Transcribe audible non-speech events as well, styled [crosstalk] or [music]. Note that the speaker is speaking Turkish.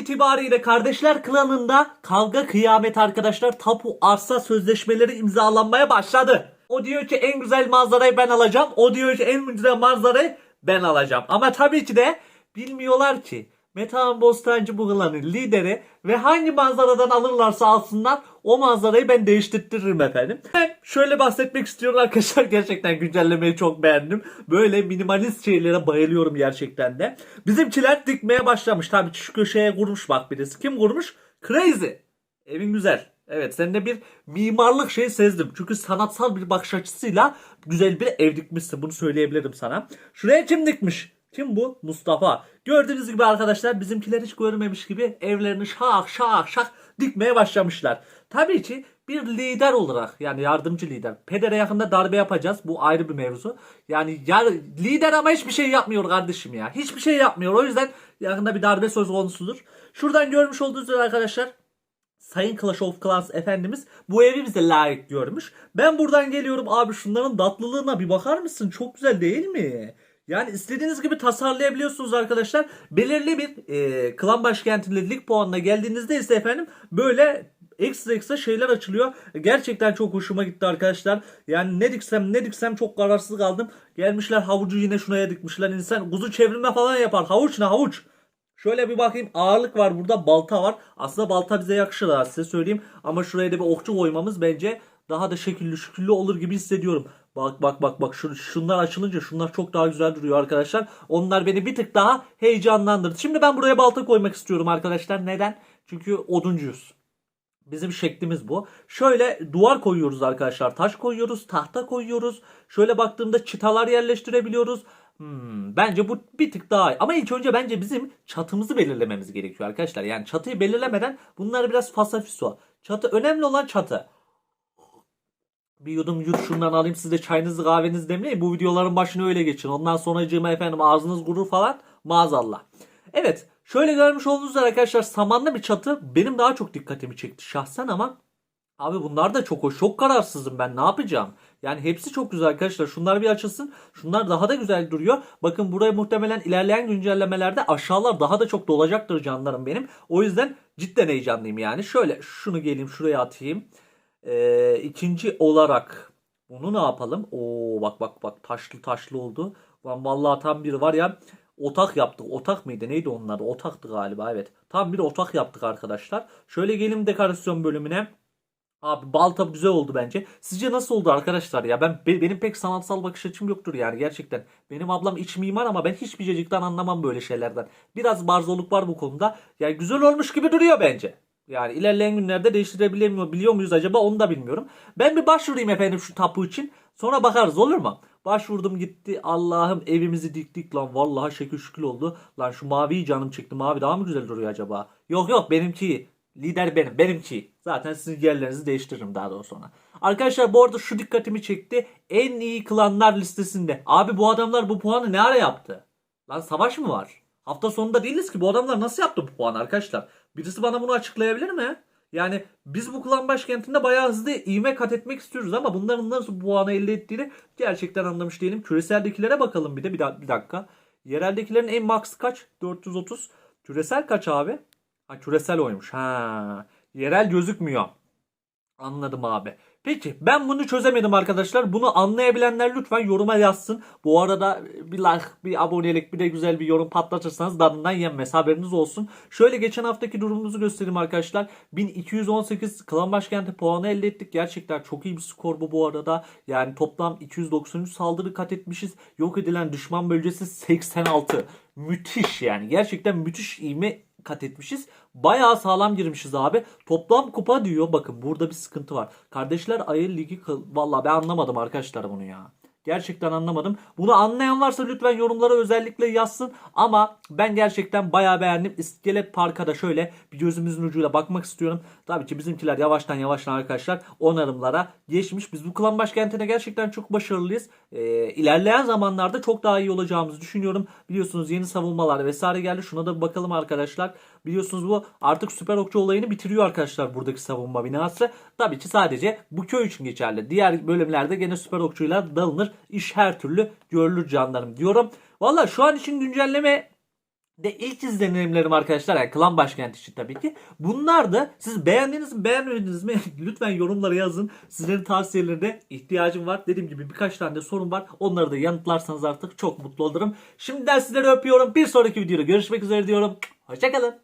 itibariyle Kardeşler Klanı'nda kavga kıyamet arkadaşlar tapu arsa sözleşmeleri imzalanmaya başladı. O diyor ki en güzel manzarayı ben alacağım. O diyor ki en güzel manzarayı ben alacağım. Ama tabii ki de bilmiyorlar ki Metehan Bostancı bu klanın lideri ve hangi manzaradan alırlarsa alsınlar o manzarayı ben değiştirtirim efendim. Ben şöyle bahsetmek istiyorum arkadaşlar [laughs] gerçekten güncellemeyi çok beğendim. Böyle minimalist şeylere bayılıyorum gerçekten de. Bizimkiler dikmeye başlamış tabii şu köşeye kurmuş bak birisi. Kim kurmuş? Crazy. Evin güzel. Evet sende bir mimarlık şey sezdim. Çünkü sanatsal bir bakış açısıyla güzel bir ev dikmişsin. Bunu söyleyebilirim sana. Şuraya kim dikmiş? Kim bu? Mustafa. Gördüğünüz gibi arkadaşlar bizimkiler hiç görmemiş gibi evlerini şak şak şak dikmeye başlamışlar. Tabii ki bir lider olarak yani yardımcı lider. Pedere yakında darbe yapacağız. Bu ayrı bir mevzu. Yani yar, lider ama hiçbir şey yapmıyor kardeşim ya. Hiçbir şey yapmıyor. O yüzden yakında bir darbe söz konusudur. Şuradan görmüş olduğunuz üzere arkadaşlar Sayın Clash of Clans efendimiz bu evi bize layık görmüş. Ben buradan geliyorum abi şunların tatlılığına bir bakar mısın? Çok güzel değil mi? Yani istediğiniz gibi tasarlayabiliyorsunuz arkadaşlar. Belirli bir e, klan başkentinde lig puanına geldiğinizde ise efendim böyle ekstra ekstra şeyler açılıyor. Gerçekten çok hoşuma gitti arkadaşlar. Yani ne diksem ne diksem çok kararsız kaldım. Gelmişler havucu yine şunaya dikmişler. İnsan kuzu çevirme falan yapar. Havuç ne havuç? Şöyle bir bakayım ağırlık var burada balta var. Aslında balta bize yakışır size söyleyeyim. Ama şuraya da bir okçu koymamız bence daha da şekilli şüküllü olur gibi hissediyorum. Bak bak bak bak şu, şunlar açılınca şunlar çok daha güzel duruyor arkadaşlar. Onlar beni bir tık daha heyecanlandırdı. Şimdi ben buraya balta koymak istiyorum arkadaşlar. Neden? Çünkü oduncuyuz. Bizim şeklimiz bu. Şöyle duvar koyuyoruz arkadaşlar. Taş koyuyoruz, tahta koyuyoruz. Şöyle baktığımda çıtalar yerleştirebiliyoruz. Hmm, bence bu bir tık daha iyi. Ama ilk önce bence bizim çatımızı belirlememiz gerekiyor arkadaşlar. Yani çatıyı belirlemeden bunlar biraz fasafiso. Çatı önemli olan çatı. Bir yudum yut şundan alayım siz de çayınızı kahvenizi demleyin. Bu videoların başına öyle geçin. Ondan sonra efendim ağzınız gurur falan maazallah. Evet şöyle görmüş olduğunuz arkadaşlar samanlı bir çatı benim daha çok dikkatimi çekti şahsen ama Abi bunlar da çok hoş. Çok kararsızım ben. Ne yapacağım? Yani hepsi çok güzel arkadaşlar. Şunlar bir açılsın. Şunlar daha da güzel duruyor. Bakın buraya muhtemelen ilerleyen güncellemelerde aşağılar daha da çok dolacaktır canlarım benim. O yüzden cidden heyecanlıyım yani. Şöyle şunu geleyim şuraya atayım. Ee, ikinci olarak bunu ne yapalım? Oo bak bak bak taşlı taşlı oldu. Lan vallahi tam bir var ya otak yaptık. Otak mıydı? Neydi onlar? Otaktı galiba evet. Tam bir otak yaptık arkadaşlar. Şöyle gelin dekorasyon bölümüne. Abi balta güzel oldu bence. Sizce nasıl oldu arkadaşlar ya? Ben be- benim pek sanatsal bakış açım yoktur yani gerçekten. Benim ablam iç mimar ama ben hiçbir cacıktan anlamam böyle şeylerden. Biraz barzoluk var bu konuda. Yani güzel olmuş gibi duruyor bence. Yani ilerleyen günlerde değiştirebiliyor biliyor muyuz acaba onu da bilmiyorum. Ben bir başvurayım efendim şu tapu için. Sonra bakarız olur mu? Başvurdum gitti. Allah'ım evimizi diktik lan. Vallahi şekil şükür oldu. Lan şu maviyi canım çekti. Mavi daha mı güzel duruyor acaba? Yok yok benimki. Lider benim. Benimki. Zaten sizin yerlerinizi değiştiririm daha doğrusu sonra. Arkadaşlar bu arada şu dikkatimi çekti. En iyi klanlar listesinde. Abi bu adamlar bu puanı ne ara yaptı? Lan savaş mı var? Hafta sonunda değiliz ki bu adamlar nasıl yaptı bu puanı arkadaşlar? Birisi bana bunu açıklayabilir mi? Yani biz bu klan başkentinde bayağı hızlı ivme kat etmek istiyoruz ama bunların nasıl bu puanı elde ettiğini gerçekten anlamış değilim. Küreseldekilere bakalım bir de bir, da- bir dakika. Yereldekilerin en max kaç? 430. Küresel kaç abi? Ha küresel oymuş. Ha. Yerel gözükmüyor. Anladım abi. Peki ben bunu çözemedim arkadaşlar. Bunu anlayabilenler lütfen yoruma yazsın. Bu arada bir like, bir abonelik, bir de güzel bir yorum patlatırsanız dadından yenmez. Haberiniz olsun. Şöyle geçen haftaki durumumuzu göstereyim arkadaşlar. 1218 klan başkenti puanı elde ettik. Gerçekten çok iyi bir skor bu bu arada. Yani toplam 293 saldırı kat etmişiz. Yok edilen düşman bölgesi 86. Müthiş yani. Gerçekten müthiş ivme kat etmişiz. Bayağı sağlam girmişiz abi. Toplam kupa diyor. Bakın burada bir sıkıntı var. Kardeşler Ayı Ligi Vallahi ben anlamadım arkadaşlar bunu ya. Gerçekten anlamadım. Bunu anlayan varsa lütfen yorumlara özellikle yazsın. Ama ben gerçekten bayağı beğendim. İskelet Park'a da şöyle bir gözümüzün ucuyla bakmak istiyorum. Tabii ki bizimkiler yavaştan yavaştan arkadaşlar onarımlara geçmiş. Biz bu klan başkentine gerçekten çok başarılıyız. Ee, ilerleyen zamanlarda çok daha iyi olacağımızı düşünüyorum. Biliyorsunuz yeni savunmalar vesaire geldi. Şuna da bir bakalım arkadaşlar. Biliyorsunuz bu artık süper okçu olayını bitiriyor arkadaşlar buradaki savunma binası. Tabii ki sadece bu köy için geçerli. Diğer bölümlerde gene süper okçuyla dalınır. İş her türlü görülür canlarım diyorum. Valla şu an için güncelleme de ilk izlenimlerim arkadaşlar yani klan başkenti için tabii ki. Bunlar da siz beğendiniz mi beğenmediniz mi [laughs] lütfen yorumlara yazın. Sizlerin tavsiyelerine ihtiyacım var. Dediğim gibi birkaç tane de sorun var. Onları da yanıtlarsanız artık çok mutlu olurum. Şimdiden sizleri öpüyorum. Bir sonraki videoda görüşmek üzere diyorum. Hoşçakalın.